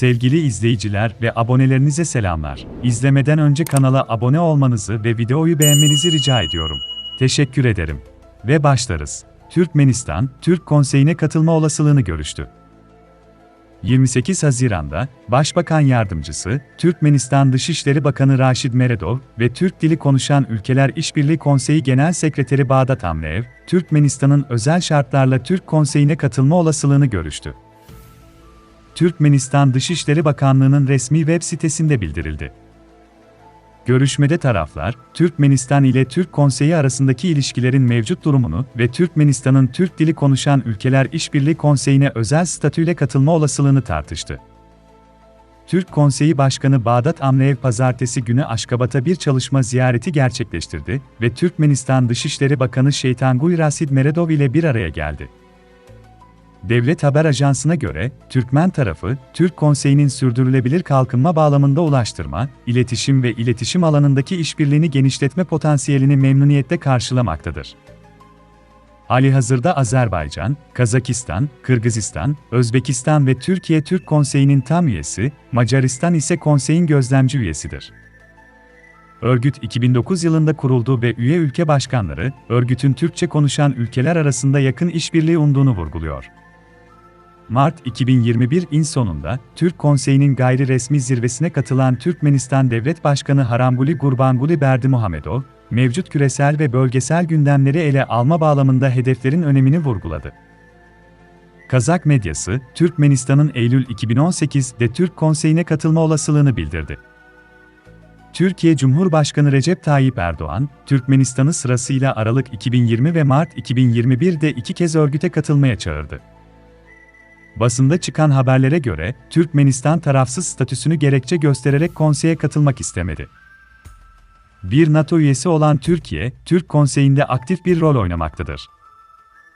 Sevgili izleyiciler ve abonelerinize selamlar. İzlemeden önce kanala abone olmanızı ve videoyu beğenmenizi rica ediyorum. Teşekkür ederim. Ve başlarız. Türkmenistan, Türk Konseyi'ne katılma olasılığını görüştü. 28 Haziran'da, Başbakan Yardımcısı, Türkmenistan Dışişleri Bakanı Raşid Meredov ve Türk Dili Konuşan Ülkeler İşbirliği Konseyi Genel Sekreteri Bağdat Amreev, Türkmenistan'ın özel şartlarla Türk Konseyi'ne katılma olasılığını görüştü. Türkmenistan Dışişleri Bakanlığı'nın resmi web sitesinde bildirildi. Görüşmede taraflar, Türkmenistan ile Türk Konseyi arasındaki ilişkilerin mevcut durumunu ve Türkmenistan'ın Türk dili konuşan ülkeler İşbirliği Konseyi'ne özel statüyle katılma olasılığını tartıştı. Türk Konseyi Başkanı Bağdat Amreev pazartesi günü Aşkabat'a bir çalışma ziyareti gerçekleştirdi ve Türkmenistan Dışişleri Bakanı Şeytanguy Rasid Meredov ile bir araya geldi. Devlet Haber Ajansı'na göre, Türkmen tarafı, Türk Konseyi'nin sürdürülebilir kalkınma bağlamında ulaştırma, iletişim ve iletişim alanındaki işbirliğini genişletme potansiyelini memnuniyetle karşılamaktadır. Halihazırda Azerbaycan, Kazakistan, Kırgızistan, Özbekistan ve Türkiye Türk Konseyi'nin tam üyesi, Macaristan ise konseyin gözlemci üyesidir. Örgüt 2009 yılında kuruldu ve üye ülke başkanları, örgütün Türkçe konuşan ülkeler arasında yakın işbirliği umduğunu vurguluyor. Mart 2021 in sonunda, Türk Konseyi'nin gayri resmi zirvesine katılan Türkmenistan Devlet Başkanı Harambuli Gurbanguly Berdimuhamedov, mevcut küresel ve bölgesel gündemleri ele alma bağlamında hedeflerin önemini vurguladı. Kazak medyası, Türkmenistan'ın Eylül 2018'de Türk Konseyi'ne katılma olasılığını bildirdi. Türkiye Cumhurbaşkanı Recep Tayyip Erdoğan, Türkmenistan'ı sırasıyla Aralık 2020 ve Mart 2021'de iki kez örgüte katılmaya çağırdı. Basında çıkan haberlere göre, Türkmenistan tarafsız statüsünü gerekçe göstererek konseye katılmak istemedi. Bir NATO üyesi olan Türkiye, Türk Konseyi'nde aktif bir rol oynamaktadır.